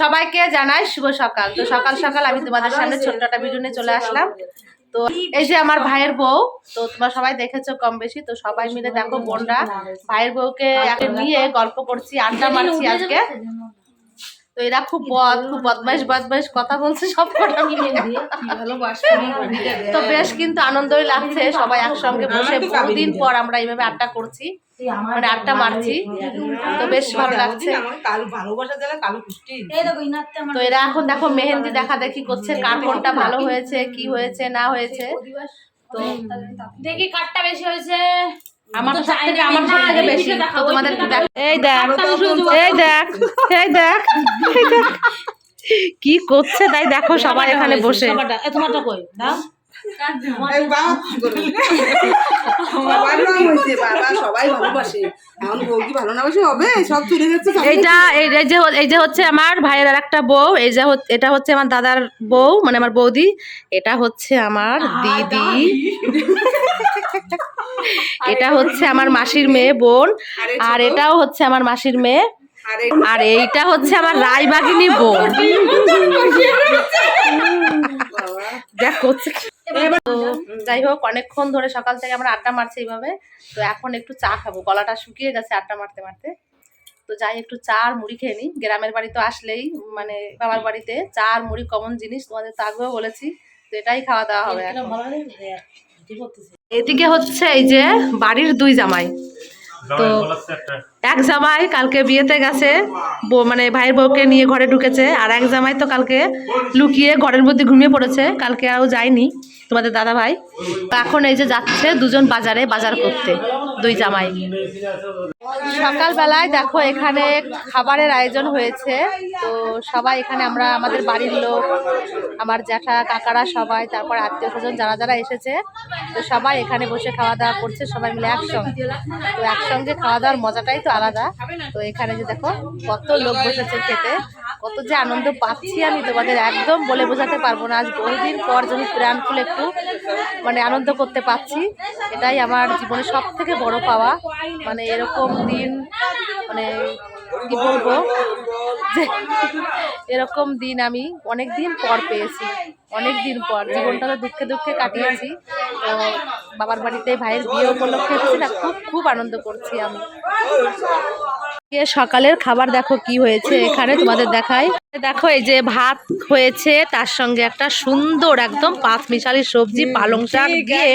সবাইকে জানাই শুভ সকাল তো সকাল সকাল আমি তোমাদের সামনে ছোট্ট একটা ভিডিও নিয়ে চলে আসলাম তো এই যে আমার ভাইয়ের বউ তো তোমরা সবাই দেখেছ কম বেশি তো সবাই মিলে দেখো বোনরা ভাইয়ের বউকে নিয়ে গল্প করছি আড্ডা মারছি আজকে তো এরা খুব বদ খুব বদমাইশ বদমাইশ কথা বলছে সব কটা মিলে তো বেশ কিন্তু আনন্দই লাগছে সবাই একসঙ্গে বসে বহুদিন পর আমরা এইভাবে আড্ডা করছি মানে আড্ডা মারছি। তো বেশ ভালো লাগছে। তো এরা এখন দেখো মেহেন্দি দেখা দেখি করছে কার কোনটা ভালো হয়েছে কি হয়েছে না হয়েছে। তো দেখি কাঠটা বেশি হয়েছে। আমার থেকে আমার সব বেশি। তোমাদের এই দেখ এই দেখ। এই দেখ। কি করছে তাই দেখো সবাই এখানে বসে। তোমারটা কই? দাও। বাবা কি করবে? হয়েছে, বাবা সবাই ভালোবাসে। এখন বউ কি ভালো না বাসে হবে? সব চলে যাচ্ছে এইটা এই এই যে এই যে হচ্ছে আমার ভাইয়ের আর একটা বউ এই যে এটা হচ্ছে আমার দাদার বউ মানে আমার বৌদি এটা হচ্ছে আমার দিদি এটা হচ্ছে আমার মাসির মেয়ে বোন আর এটাও হচ্ছে আমার মাসির মেয়ে আর এইটা হচ্ছে আমার রায়বাগিনী বোন দেখ করছে। তো যাই। হোক অনেকক্ষণ ধরে সকাল থেকে আমরা আড্ডা মারছি এইভাবে। তো এখন একটু চা খাব। গলাটা শুকিয়ে গেছে আড্ডা মারতে মারতে। তো যাই একটু চা আর মুড়ি খেয়ে নিই। গ্রামের বাড়ি তো আসলেই মানে বাবার বাড়িতে চা আর মুড়ি কমন জিনিস। তোমাদের তো আগেও বলেছি তো এটাই খাওয়া দাওয়া হবে এদিকে হচ্ছে এই যে বাড়ির দুই জামাই। তো এক জামাই কালকে বিয়েতে গেছে মানে ভাইয়ের বউকে নিয়ে ঘরে ঢুকেছে আর এক জামাই তো কালকে লুকিয়ে ঘরের মধ্যে ঘুমিয়ে পড়েছে কালকে আরও যায়নি তোমাদের দাদা ভাই তো এখন এই যে যাচ্ছে দুজন বাজারে বাজার করতে দুই জামাই। সকালবেলায় দেখো, এখানে খাবারের আয়োজন হয়েছে। তো সবাই এখানে আমরা, আমাদের বাড়ির লোক, আমার জ্যাঠা, কাকারা সবাই, তারপর আত্মীয় স্বজন যারা যারা এসেছে, তো সবাই এখানে বসে খাওয়া দাওয়া করছে, সবাই মিলে একসঙ্গে। তো একসঙ্গে খাওয়া দাওয়ার মজাটাই তো আলাদা। তো এখানে যে দেখো, কত লোক বসেছে খেতে, কত যে আনন্দ পাচ্ছি আমি তোমাদের একদম বলে বোঝাতে পারব না। আজ বহুদিন পর যদি প্রাণ খুলে একটু মানে আনন্দ করতে পারছি এটাই আমার জীবনে সব থেকে বড় পাওয়া। মানে এরকম দিন মানে কি বলব? যে এরকম দিন আমি অনেক দিন পর পেয়েছি, অনেক দিন পর। জীবনটা তো দুঃখে দুঃখে কাটিয়েছি। তো বাবার বাড়িতে ভাইয়ের বিয়ে উপলক্ষে না, খুব খুব আনন্দ করছি আমি। সকালের খাবার দেখো কি হয়েছে এখানে তোমাদের দেখাই। দেখো এই যে ভাত হয়েছে তার সঙ্গে একটা সুন্দর একদম পাঁচ মিশালি সবজি পালং শাক দিয়ে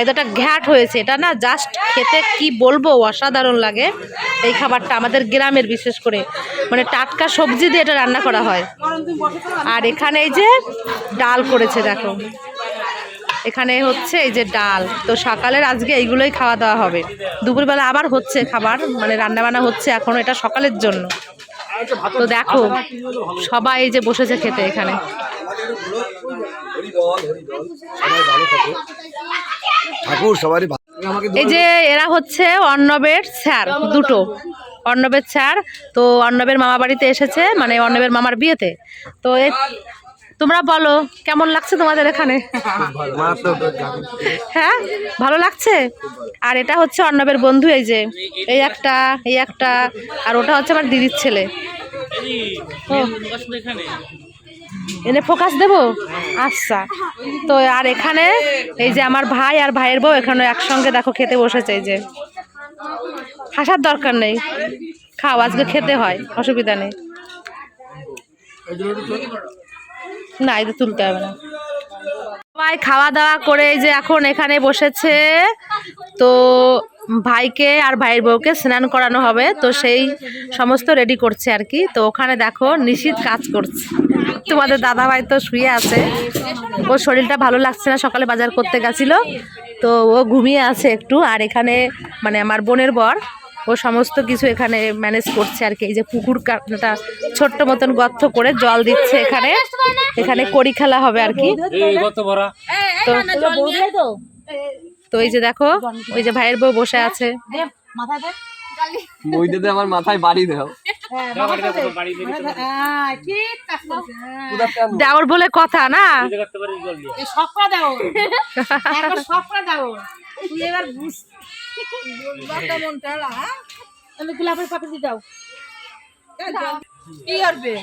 একটা ঘ্যাট হয়েছে। এটা না জাস্ট খেতে কি বলব অসাধারণ লাগে এই খাবারটা আমাদের গ্রামের বিশেষ করে। মানে টাটকা সবজি দিয়ে এটা রান্না করা হয়। আর এখানে এই যে ডাল করেছে দেখো। এখানে হচ্ছে এই যে ডাল। তো সকালের আজকে এইগুলোই খাওয়া দাওয়া হবে। দুপুরবেলা আবার হচ্ছে খাবার মানে রান্না বান্না হচ্ছে এখন এটা সকালের জন্য। তো দেখো সবাই এই যে বসেছে খেতে এখানে। ঠাকুর সবারই এই যে এরা হচ্ছে অর্ণবের স্যার দুটো। অর্ণবের স্যার তো অর্ণবের মামা বাড়িতে এসেছে মানে অর্ণবের মামার বিয়েতে। তো তোমরা বলো, কেমন লাগছে তোমাদের এখানে? হ্যাঁ ভালো লাগছে? আর এটা হচ্ছে অর্ণবের বন্ধু, এই যে, এই একটা এই একটা, আর ওটা হচ্ছে আমার দিদির ছেলে। এনে ফোকাস দেবো? আচ্ছা। তো আর এখানে, এই যে আমার ভাই আর ভাইয়ের বউ এখানে একসঙ্গে দেখো খেতে বসেছে, এই যে। হাসার দরকার নেই। খাও, আজকে খেতে হয়, অসুবিধা নেই। না, এটা তুলতে হবে না। সবাই খাওয়া দাওয়া করে এই যে এখন এখানে বসেছে। তো ভাইকে আর ভাইয়ের বউকে স্নান করানো হবে। তো সেই সমস্ত রেডি করছে আর কি। তো ওখানে দেখো নিশীত কাজ করছে। তোমাদের দাদা ভাই তো শুয়ে আছে। ওর শরীরটা ভালো লাগছে না, সকালে বাজার করতে গেছিল। তো ও ঘুমিয়ে আছে একটু। আর এখানে মানে আমার বোনের বর ও সমস্ত কিছু এখানে ম্যানেজ করছে আর কি। এই যে পুকুর কাটা ছোট্ট মতন গর্ত করে জল দিচ্ছে এখানে। এখানে কড়ি খেলা হবে আর কি। তো তো এই যে দেখো ওই যে ভাইয়ের বউ বসে আছে। আমার মাথায় বাড়ি দাও। হ্যাঁ, হ্যাঁ। দেওর বলে কথা না? সবটা দাও। সবটা দাও। তুই এবার বুঝ তাহলে গোলাপের পাপড়ি দাও। কি করবে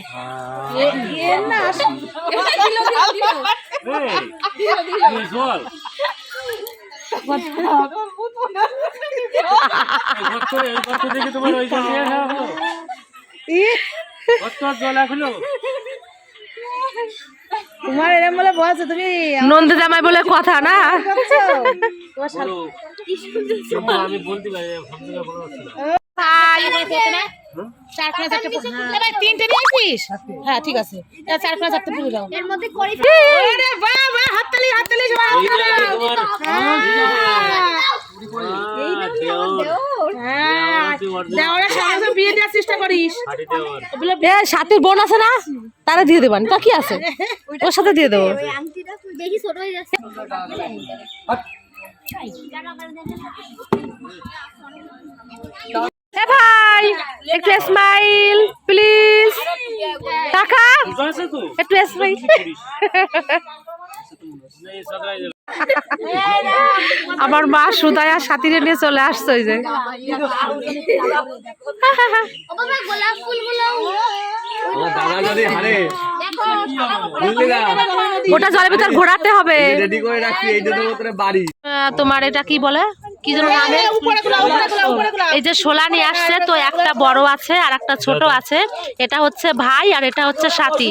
এর না তোমার এরম বলে বলছো তুমি নন্দী জামাই বলে কথা না? চারটে হ্যাঁ। তিনটে নিয়েছিস হ্যাঁ ঠিক আছে। এবার চার পাঁচ চারটে পুরো দাও। এর মধ্যে করি বাহ বাহ হাততালি হাততালি সবাই সাথীর বোন আছে না? তারা দিয়ে দেবেন তা কি আছে? ওর সাথে দিয়ে দেবো। ভাই একটু স্মাইল প্লিজ টাকা একটু স্মাইল আমার মা সুদায় সাথীরে নিয়ে চলে আসছে ওই যে। ওটা জলের ভিতর ঘোরাতে হবে। তোমার এটা কি বলে? কি এই যে শোলা আসছে, তো একটা বড় আছে আর একটা ছোট আছে। এটা হচ্ছে ভাই আর এটা হচ্ছে সাথী।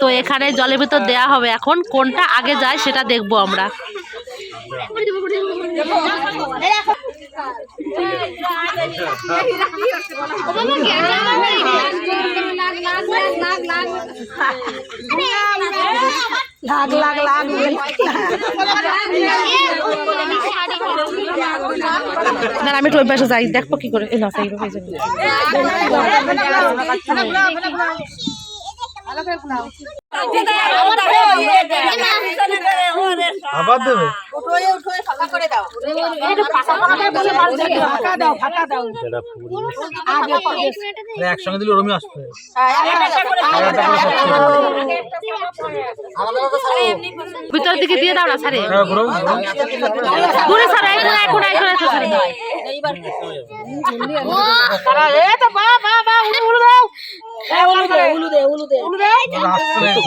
তো এখানে জলের ভিতর দেয়া হবে এখন কোনটা আগে যায় সেটা দেখব আমরা। আমি ওই পাশে যাই দেখব কি করে। আবার দেবে? একসঙ্গে দিলে ওরমই আসবে ভিতর দিকে দিয়ে দাও না সারে। হ্যাঁ ঘুরো দূরে সারে এখন এখন এখন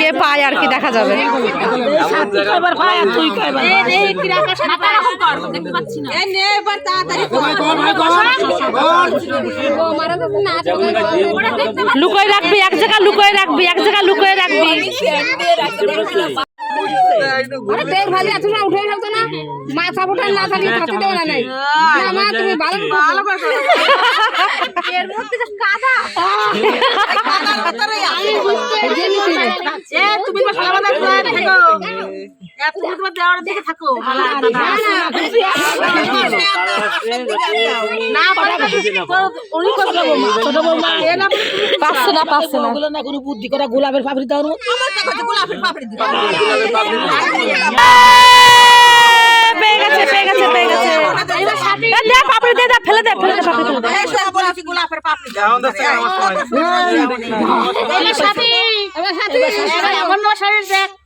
কে পায় আর কি দেখা যাবে? লুকোয় রাখবি, এক জায়গা লুকোয় রাখবি, এক জায়গা লুকোয় রাখবি। দেখ ভালো আছো না উঠে থাকতো না। মাথা ফুটান না থাকলে থাকতে দেবে না নাই। না মা তুমি ভালো ভালো করে। এর মধ্যে তো কাদা। কাদার ভিতরে আমি বুঝতে এ তুমি তো সারা বাদা করে থাকো তুমি তোমার দেওয়ার দিকে থাকো না পারে উনি কথা বলব ছোট বৌমা পাচ্ছে না পাচ্ছে না ওগুলো না কোনো বুদ্ধি করে গোলাপের পাপড়ি দাও গোলাপের পাপড়ি দিবা পেয়ে গেছে পেয়ে গেছে পেয়ে গেছে দে পাপড়ি দে দে ফেলে দে ফেলে দে পাপড়ি ফেলে দে সব বলেছি গোলাপের পাপড়ি দাও এখন আমার সময় আমার সাথী আমার সাথী আমার নো শরীর দেখ সাথী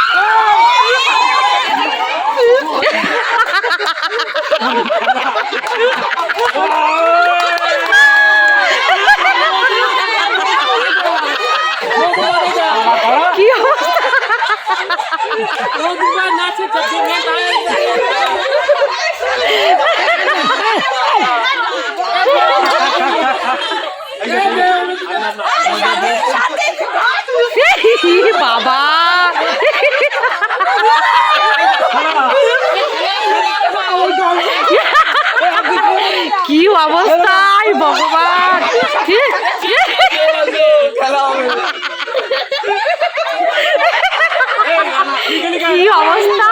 কি অবস্থায় ভগবান। কি অবস্থা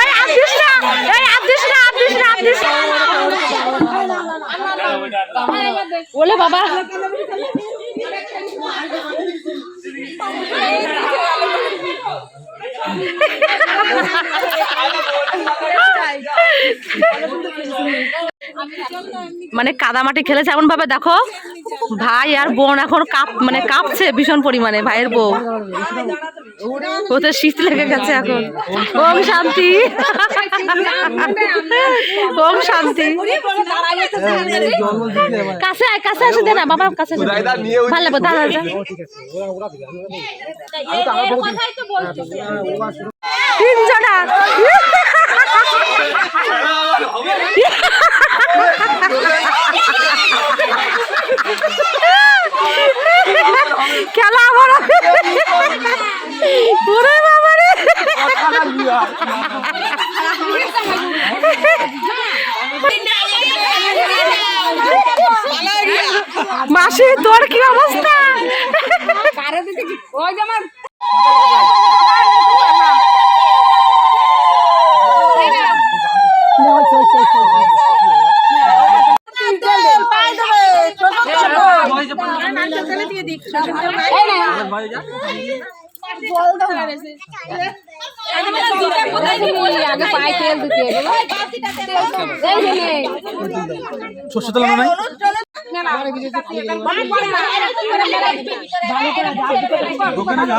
এই আদিস না এই আদিস না আদিস না আদিস না ওলে বাবা। মানে কাদামাটি খেলেছে এমন ভাবে, দেখো। ভাই আর বোন এখন কাপ মানে কাঁপছে ভীষণ পরিমাণে, ভাইয়ের বউ। ওদের শীত লেগে গেছে এখন। ওম শান্তি। ওম শান্তি। কাছে আয় কাছে আসে দে না বাবা কাছে ভালো লাগবে দাঁড়া। তিনজনা। খেলা ওরে বাবা রে মাসি তোর কি অবস্থা? ওই যে। আমার আগে পায়ে তেল দিতে সর্ষে তেল নাই? দোকানে যা।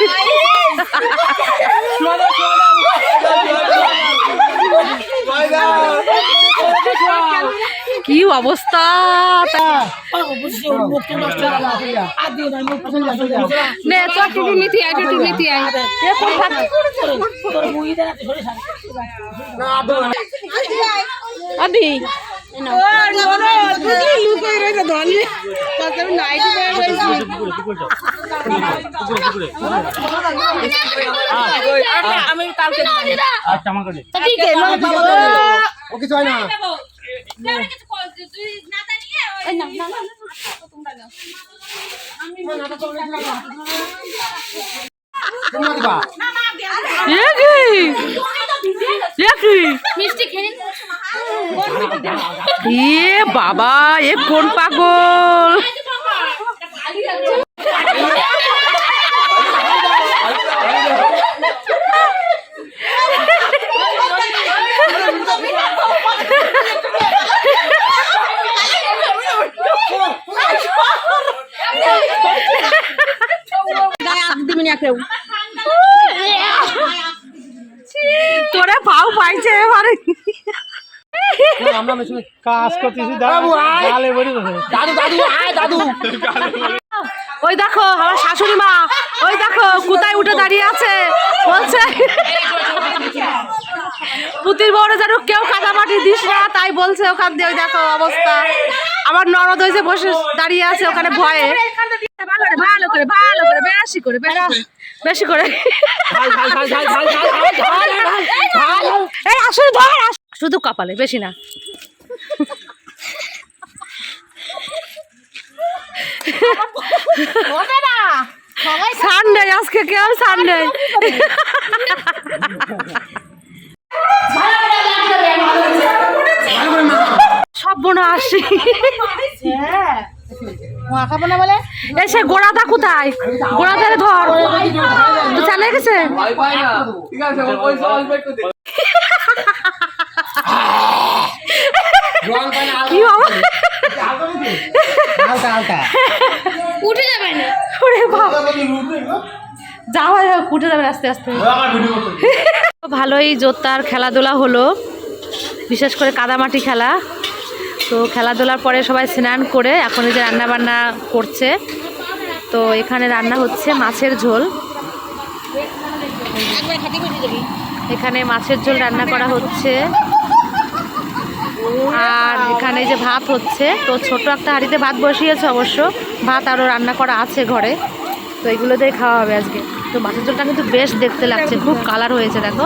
কি অবস্থা নে চল টুটু নীতি আয় টুটু নীতি আয় আদি আচ্ছা আমার কাছে ও কিছু হয় না এ বাবা এ কোন পাগল? তোরা পাও পাইছে এবারে। কাজ করতেছি দাদু দাদু দাদু আয় দাদু। ওই দেখো আমার শাশুড়ি মা ওই দেখো কোথায় উঠে দাঁড়িয়ে আছে? বলছে পুতির বড় যেন কেউ কাদামাটি দিস না তাই বলছে ওখান দিয়ে ওই দেখো অবস্থা। আমার নরদ হয়েছে বসে দাঁড়িয়ে আছে ওখানে ভয়ে। শুধু কপালে বেশি না সানডে আজকে কেউ সানডে সব বোনা আসি হ্যাঁ খাব না বলে? এসে গোড়াটা কোথায়? গোড়াটা ধর। তো চালে গেছে? কি বাবা? উঠে যাবে না। ওরে বাবা। যাওয়া যাবে উঠে যাবে আস্তে আস্তে। ভালোই জোরদার খেলাধুলা হলো। বিশেষ করে কাদামাটি খেলা। তো খেলাধুলার পরে সবাই স্নান করে এখন এই যে রান্নাবান্না করছে। তো এখানে রান্না হচ্ছে মাছের ঝোল। এখানে মাছের ঝোল রান্না করা হচ্ছে। আর এখানে যে ভাত হচ্ছে। তো ছোট একটা হাঁড়িতে ভাত বসিয়েছে অবশ্য। ভাত আরও রান্না করা আছে ঘরে। তো এগুলো দিয়ে খাওয়া হবে আজকে। তো মাছের ঝোলটা কিন্তু বেশ দেখতে লাগছে। খুব কালার হয়েছে, দেখো।